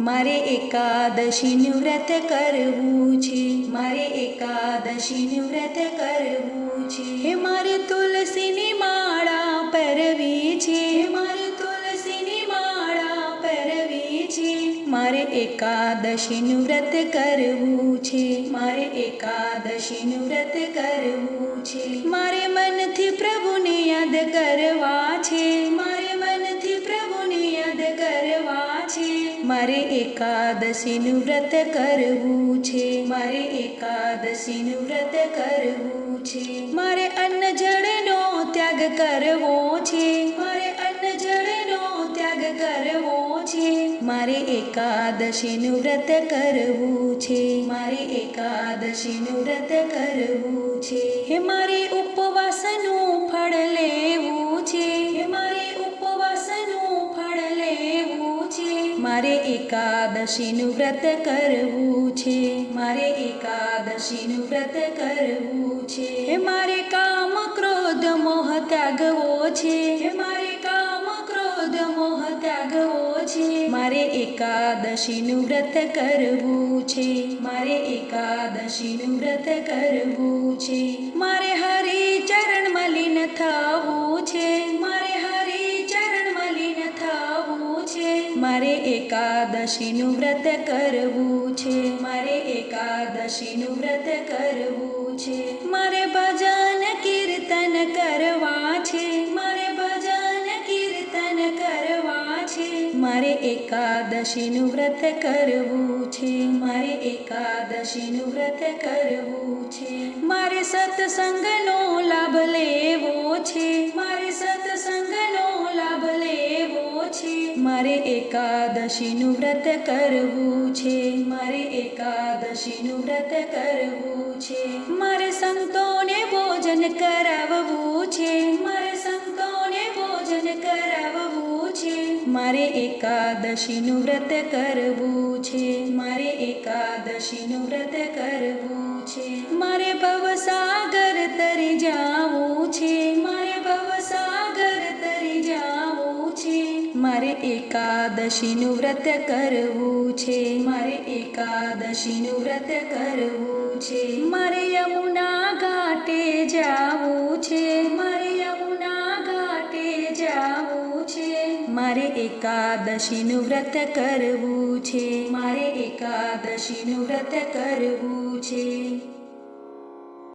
મારે એકાદશીનું વ્રત કરવું છે. મારે એકાદશીનું વ્રત કરવું છે. હે મારે તુલસીની માળા પરવી છે. મારે તુલસીની માળા પરવી છે. મારે એકાદશીનું વ્રત કરવું છે. મારે એકાદશીનું વ્રત કરવું છે. મારે મનથી પ્રભુને યાદ કરવા છે. મારે એકાદશીનું વ્રત કરવું છે. મારે એકાદશીનું વ્રત કરવું છે. મારે અન્ન જળનો ત્યાગ કરવો છે. મારે અન્ન જળનો ત્યાગ કરવો છે. મારે એકાદશીનું વ્રત કરવું છે. મારે એકાદશીનું વ્રત કરવું છે. હે મારે મારે એકાદશીનું વ્રત કરવું છે. મારે એકાદશીનું વ્રત કરવું છે. મારે કામ ક્રોધ મોહ ત્યાગવો છે. મારે કામ ક્રોધ મોહ ત્યાગવો છે. મારે એકાદશીનું વ્રત કરવું છે. મારે એકાદશીનું વ્રત કરવું છે. મારે હરિ ચરણ મલિન થવું છે. મારે એકાદશીનું વ્રત કરવું છે. મારે એકાદશીનું વ્રત કરવું છે. મારે ભજન કીર્તન કરવા છે. મારે ભજન કીર્તન કરવા છે. મારે એકાદશીનું વ્રત કરવું છે. મારે એકાદશીનું વ્રત કરવું છે. મારે સત્સંગનો લાભ લેવો છે. મારે એકાદશીનું વ્રત કરવું છે. મારે એકાદશીનું વ્રત કરવું છે. મારે સંતોને ભોજન કરાવવું છે. મારે સંતોને ભોજન કરાવવું છે. મારે એકાદશીનું વ્રત કરવું છે. મારે એકાદશીનું વ્રત કરવું એકાદશીનું વ્રત કરવું છે. મારે એકાદશીનું વ્રત કરવું છે. મારે યમુના ઘાટે જાવું છે. મારે યમુના ઘાટે જાવું છે. મારે એકાદશીનું વ્રત કરવું છે. મારે એકાદશીનું વ્રત કરવું છે.